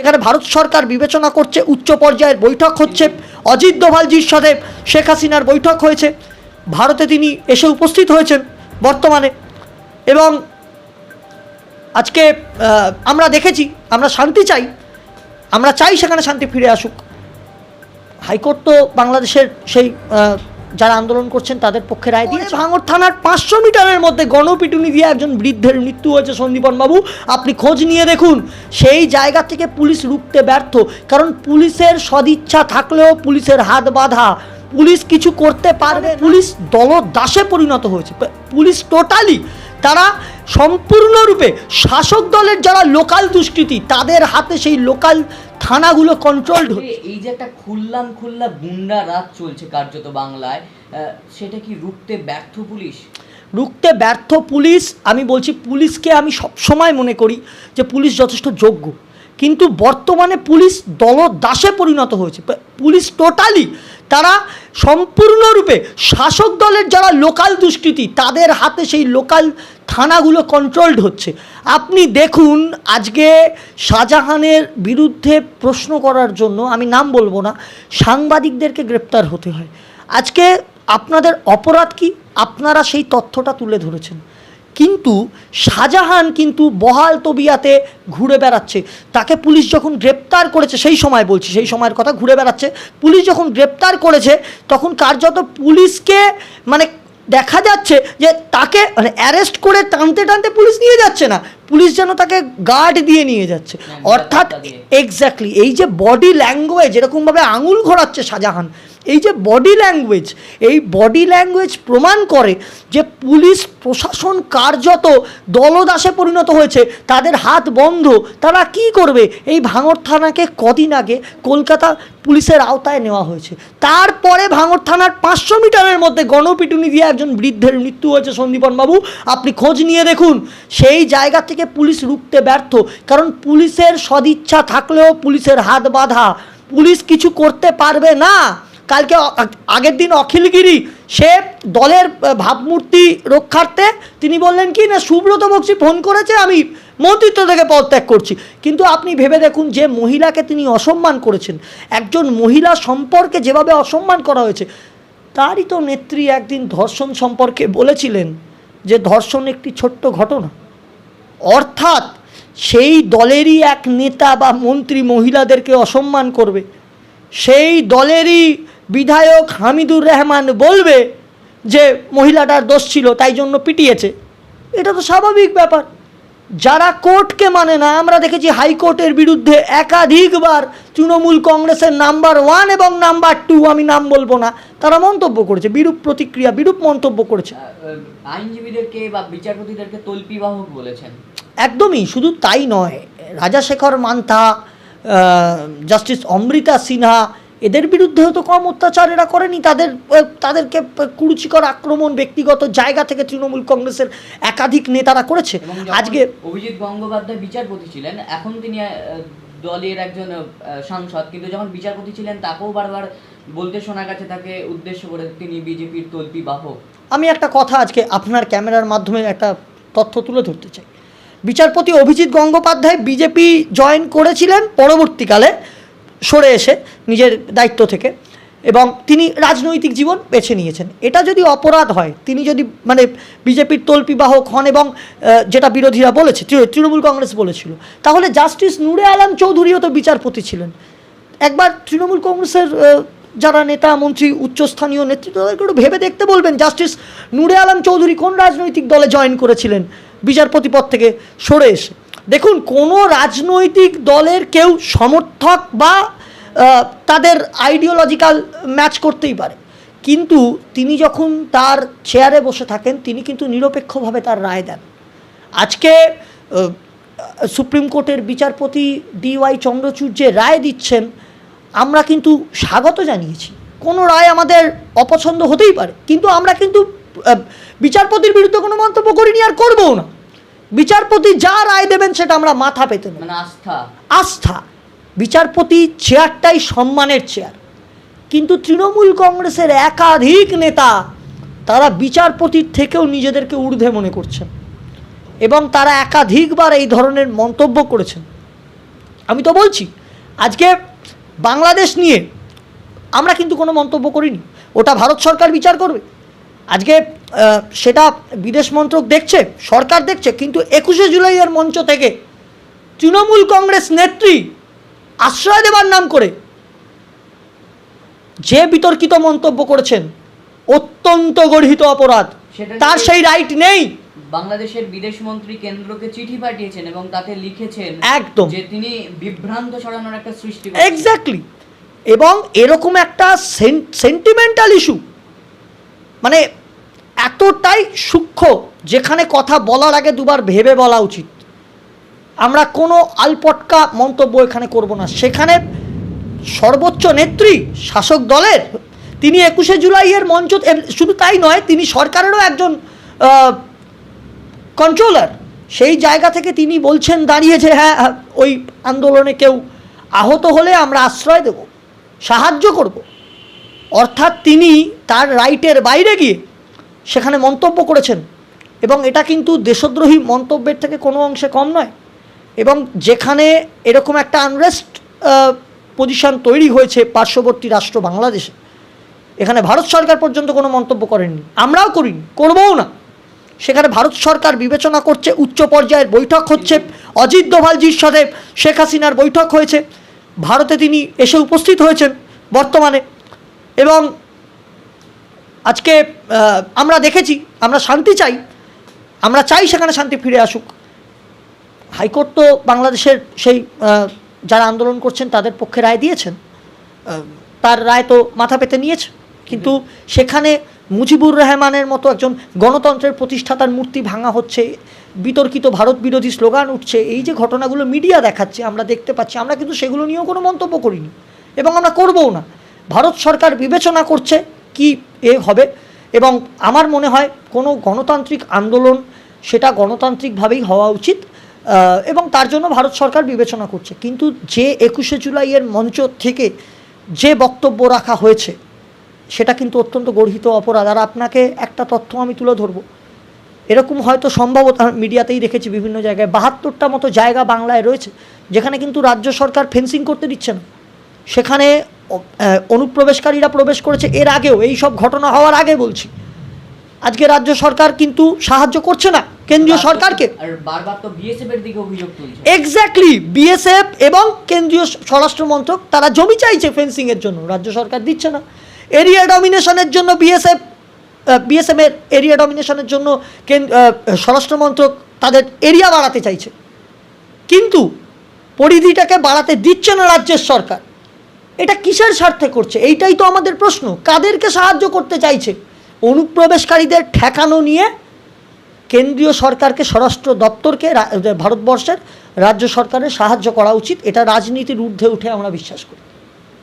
সেখানে ভারত সরকার বিবেচনা করছে, উচ্চ পর্যায়ের বৈঠক হচ্ছে। অজিত দোভালজির সাথে শেখ হাসিনার বৈঠক হয়েছে। ভারতে তিনি এসে উপস্থিত হয়েছেন বর্তমানে। এবং আজকে আমরা দেখেছি, আমরা শান্তি চাই। আমরা চাই সেখানে শান্তি ফিরে আসুক। হাইকোর্ট তো বাংলাদেশের সেই যারা আন্দোলন করছেন তাদের পক্ষে রায় দিয়েছে। ভাঙর থানার পাঁচশো মিটারের মধ্যে গণপিটুনি দিয়ে একজন বৃদ্ধের মৃত্যু হয়েছে সন্দীপন বাবু। আপনি খোঁজ নিয়ে দেখুন সেই জায়গা থেকে পুলিশ রুখতে ব্যর্থ। কারণ পুলিশের সদিচ্ছা থাকলেও পুলিশের হাত বাঁধা। পুলিশ কিছু করতে পারবে পুলিশ দলদাসে পরিণত হয়েছে। পুলিশ টোটালি তারা সম্পূর্ণরূপে শাসক দলের যারা লোকাল দুষ্কৃতী তাদের হাতে সেই লোকাল থানাগুলো কন্ট্রোলড হচ্ছে। এই যে একটা খুললাম খুল্লা গুন্ডা রাত চলছে কার্যত বাংলায় সেটা কি রুখতে ব্যর্থ পুলিশ? রুখতে ব্যর্থ পুলিশ আমি বলছি পুলিশকে আমি সবসময় মনে করি যে পুলিশ যথেষ্ট যোগ্য। কিন্তু বর্তমানে পুলিশ দলদাসে পরিণত হয়েছে। পুলিশ টোটালি তারা সম্পূর্ণরূপে শাসক দলের যারা লোকাল দুষ্কৃতি, তাদের হাতে সেই লোকাল থানাগুলো কন্ট্রোলড হচ্ছে। আপনি দেখুন, আজকে শাহজাহানের বিরুদ্ধে প্রশ্ন করার জন্য, আমি নাম বলব না, সাংবাদিকদেরকে গ্রেপ্তার হতে হয়। আজকে আপনাদের অপরাধ কি? আপনারা সেই তথ্যটা তুলে ধরেছেন। কিন্তু শাহজাহান কিন্তু বহাল তবিয়াতে ঘুরে বেড়াচ্ছে। তাকে পুলিশ যখন গ্রেপ্তার করেছে সেই সময় বলছি সেই সময়ের কথা ঘুরে বেড়াচ্ছে। পুলিশ যখন গ্রেপ্তার করেছে তখন কার্যত পুলিশকে মানে দেখা যাচ্ছে যে তাকে মানে অ্যারেস্ট করে টানতে টানতে পুলিশ নিয়ে যাচ্ছে না। পুলিশ যেন তাকে গার্ড দিয়ে নিয়ে যাচ্ছে। অর্থাৎ এক্স্যাক্টলি এই যে বডি ল্যাঙ্গুয়েজ এরকমভাবে আঙুল ঘোরাচ্ছে শাহজাহান এই যে বডি ল্যাঙ্গুয়েজ এই বডি ল্যাঙ্গুয়েজ প্রমাণ করে যে পুলিশ, প্রশাসন কার্যত দলদাসে পরিণত হয়েছে, তাদের হাত বন্ধ, তারা কি করবে? এই ভাঙর থানাকে কদিন আগে কলকাতা পুলিশের আওতায় নেওয়া হয়েছে। তারপরে ভাঙর থানার পাঁচশো মিটারের মধ্যে গণপিটুনি দিয়ে একজন বৃদ্ধের মৃত্যু হয়েছে সন্দীপন বাবু। আপনি খোঁজ নিয়ে দেখুন, সেই জায়গা থেকে পুলিশ রুখতে ব্যর্থ, কারণ পুলিশের সদিচ্ছা থাকলেও পুলিশের হাত বাঁধা। পুলিশ কিছু করতে পারবে না। কালকে আগের দিন অখিলগিরি, সে দলের ভাবমূর্তি রক্ষার্থে তিনি বললেন কি, না, সুব্রত বক্সি ফোন করেছে, আমি মন্ত্রিত্ব থেকে পদত্যাগ করছি। কিন্তু আপনি ভেবে দেখুন, যে মহিলাকে তিনি অসম্মান করেছেন, একজন মহিলা সম্পর্কে যেভাবে অসম্মান করা হয়েছে, তারই তো নেত্রী একদিন ধর্ষণ সম্পর্কে বলেছিলেন যে ধর্ষণ একটি ছোট্ট ঘটনা। অর্থাৎ সেই দলেরই এক নেতা বা মন্ত্রী মহিলাদেরকে অসম্মান করবে, সেই দলেরই বিধায়ক হামিদুর রহমান বলবে যে মহিলাটার দোষ ছিল তাই জন্য পিটিয়েছে। এটা তো স্বাভাবিক ব্যাপার। যারা কোর্টকে মানে না আমরা দেখেছি হাইকোর্টের বিরুদ্ধে একাধিকবার তৃণমূল কংগ্রেসের নাম্বার ওয়ান এবং নাম্বার টু আমি নাম বলব না তারা মন্তব্য করেছে বিরূপ প্রতিক্রিয়া বিরূপ মন্তব্য করেছে। আইনজীবীদেরকে বা বিচারপতিদেরকে তল্পিবাহক বলেছেন। একদমই শুধু তাই নয় রাজাশেখর মান্থা জাস্টিস অমৃতা সিনহা এদের বিরুদ্ধেও তো কম অত্যাচার এরা করেনি। তাদের তাদেরকে কুরুচিকর আক্রমণ ব্যক্তিগত জায়গা থেকে তৃণমূল কংগ্রেসের একাধিক নেতারা করেছে। আজকে অভিজিৎ গঙ্গোপাধ্যায় বিচারপতি ছিলেন এখন তিনি দলের একজন সাংসদ। কিন্তু যখন বিচারপতি ছিলেন তাকেও বারবার বলতে শোনা গেছে তাকে উদ্দেশ্য করে তিনি বিজেপির তল্পি বাহক। আমি একটা কথা আজকে আপনার ক্যামেরার মাধ্যমে একটা তথ্য তুলে ধরতে চাই। বিচারপতি অভিজিৎ গঙ্গোপাধ্যায় বিজেপি জয়েন করেছিলেন পরবর্তীকালে। সরে এসে নিজের দায়িত্ব থেকে এবং তিনি রাজনৈতিক জীবন বেছে নিয়েছেন। এটা যদি অপরাধ হয়, তিনি যদি মানে বিজেপির তল্পিবাহক হন এবং যেটা বিরোধীরা বলেছে তৃণমূল কংগ্রেস বলেছিল, তাহলে জাস্টিস নূরে আলম চৌধুরীও তো বিচারপতি ছিলেন। একবার তৃণমূল কংগ্রেসের যারা নেতা, মন্ত্রী, উচ্চস্থানীয় নেতৃত্ব তাদেরকে একটু ভেবে দেখতে বলবেন, জাস্টিস নূরে আলম চৌধুরী কোন রাজনৈতিক দলে জয়েন করেছিলেন, বিচারপতি পদ থেকে সরে এসে? দেখুন, কোনো রাজনৈতিক দলের কেউ সমর্থক বা তাদের আইডিওলজিক্যাল ম্যাচ করতেই পারে। কিন্তু তিনি যখন তার চেয়ারে বসে থাকেন, তিনি কিন্তু নিরপেক্ষভাবে তার রায় দেন। আজকে সুপ্রিম কোর্টের বিচারপতি ডি ওয়াই চন্দ্রচূড় যে রায় দিচ্ছেন, আমরা কিন্তু স্বাগত জানিয়েছি। কোনো রায় আমাদের অপছন্দ হতেই পারে, কিন্তু আমরা কিন্তু বিচারপতির বিরুদ্ধে কোনো মন্তব্য করিনি আর করবও না। বিচারপতি যা রায় দেবেন সেটা আমরা মাথা পেতে নেব মানে আস্থা। আস্থা। বিচারপতি চেয়ারটাই সম্মানের চেয়ার। কিন্তু তৃণমূল কংগ্রেসের একাধিক নেতা তারা বিচারপতির থেকেও নিজেদেরকে ঊর্ধ্বে মনে করছেন এবং তারা একাধিকবার এই ধরনের মন্তব্য করেছেন। আমি তো বলছি আজকে বাংলাদেশ নিয়ে আমরা কিন্তু কোনো মন্তব্য করিনি। ওটা ভারত সরকার বিচার করবে। আজকে সেটা বিদেশ মন্ত্রক দেখছে সরকার দেখছে কিন্তু একুশে জুলাইয়ের মঞ্চ থেকে তৃণমূল কংগ্রেস নেত্রী আশ্রয় দেবার নাম করে যে বিতর্কিত মন্তব্য করেছেন অত্যন্ত গর্হিত অপরাধ তার সেই রাইট নেই। বাংলাদেশের বিদেশ মন্ত্রী কেন্দ্রকে চিঠি পাঠিয়েছেন এবং তাতে লিখেছেন একদম। যে তিনি বিভ্রান্ত ছড়ানোর একটা সৃষ্টি এক্স্যাক্টলি এবং এরকম একটা সেন্টিমেন্টাল ইস্যু মানে এতটাই সূক্ষ্ম যেখানে কথা বলার আগে দুবার ভেবে বলা উচিত। আমরা কোনো আলপটকা মন্তব্য এখানে করব না। সেখানে সর্বোচ্চ নেত্রী শাসক দলের তিনি একুশে জুলাইয়ের মঞ্চ শুধু তাই নয় তিনি সরকারেরও একজন কন্ট্রোলার সেই জায়গা থেকে তিনি বলছেন দাঁড়িয়ে যে হ্যাঁ হ্যাঁ, ওই আন্দোলনে কেউ আহত হলে আমরা আশ্রয় দেব সাহায্য করব। অর্থাৎ তিনি তার রাইটের বাইরে গিয়ে সেখানে মন্তব্য করেছেন। এবং এটা কিন্তু দেশদ্রোহী মন্তব্যের থেকে কোনো অংশে কম নয়। এবং যেখানে এরকম একটা আনরেস্ট পজিশন তৈরি হয়েছে পার্শ্ববর্তী রাষ্ট্র বাংলাদেশে, এখানে ভারত সরকার পর্যন্ত কোনো মন্তব্য করেননি। আমরাও করিনি, করবও না। সেখানে ভারত সরকার বিবেচনা করছে, উচ্চ পর্যায়ের বৈঠক হচ্ছে, অজিত দোভালজির সাথে শেখ হাসিনার বৈঠক হয়েছে। ভারতে তিনি এসে উপস্থিত হয়েছেন বর্তমানে। এবং আজকে আমরা দেখেছি, আমরা শান্তি চাই, আমরা চাই সেখানে শান্তি ফিরে আসুক। হাইকোর্ট তো বাংলাদেশের সেই যারা আন্দোলন করছেন তাদের পক্ষে রায় দিয়েছেন। তার রায় তো মাথা পেতে নিয়েছে। কিন্তু সেখানে মুজিবুর রহমানের মতো একজন গণতন্ত্রের প্রতিষ্ঠাতার মূর্তি ভাঙা হচ্ছে, বিতর্কিত ভারত বিরোধী স্লোগান উঠছে, এই যে ঘটনাগুলো মিডিয়া দেখাচ্ছে, আমরা দেখতে পাচ্ছি, আমরা কিন্তু সেগুলো নিয়েও কোনো মন্তব্য করিনি। এবং আমরা করবও না। ভারত সরকার বিবেচনা করছে কি এ হবে? এবং আমার মনে হয় কোনো গণতান্ত্রিক আন্দোলন সেটা গণতান্ত্রিকভাবেই হওয়া উচিত এবং তার জন্য ভারত সরকার বিবেচনা করছে। কিন্তু যে একুশে জুলাইয়ের মঞ্চ থেকে যে বক্তব্য রাখা হয়েছে, সেটা কিন্তু অত্যন্ত গর্হিত অপরাধ। আর আপনাকে একটা তথ্য আমি তুলে ধরবো। এরকম হয়তো সম্ভবত মিডিয়াতেই দেখেছি বিভিন্ন জায়গায়, বাহাত্তরটা মতো জায়গা বাংলায় রয়েছে, যেখানে কিন্তু রাজ্য সরকার ফেন্সিং করতে দিচ্ছে না। সেখানে অনুপ্রবেশকারীরা প্রবেশ করেছে এর আগেও এই সব ঘটনা হওয়ার আগে বলছি। আজকে রাজ্য সরকার কিন্তু সাহায্য করছে না কেন্দ্রীয় সরকারকে। এক্স্যাক্টলি বিএসএফ এবং কেন্দ্রীয় স্বরাষ্ট্র মন্ত্রক তারা জমি চাইছে ফেন্সিংয়ের জন্য রাজ্য সরকার দিচ্ছে না। এরিয়া ডমিনেশনের জন্য বিএসএফ বিএসএফ এর এরিয়া ডমিনেশনের জন্য স্বরাষ্ট্র মন্ত্রক তাদের এরিয়া বাড়াতে চাইছে। কিন্তু পরিধিটাকে বাড়াতে দিচ্ছে না রাজ্যের সরকার। এটা কিসের স্বার্থে করছে? এইটাই তো আমাদের প্রশ্ন। কাদেরকে সাহায্য করতে চাইছে? অনুপ্রবেশকারীদের ঠেকানো নিয়ে কেন্দ্রীয় সরকারকে, স্বরাষ্ট্র দপ্তরকে ভারতবর্ষের রাজ্য সরকারের সাহায্য করা উচিত। এটা রাজনীতির ঊর্ধ্বে উঠে আমরা বিশ্বাস করি।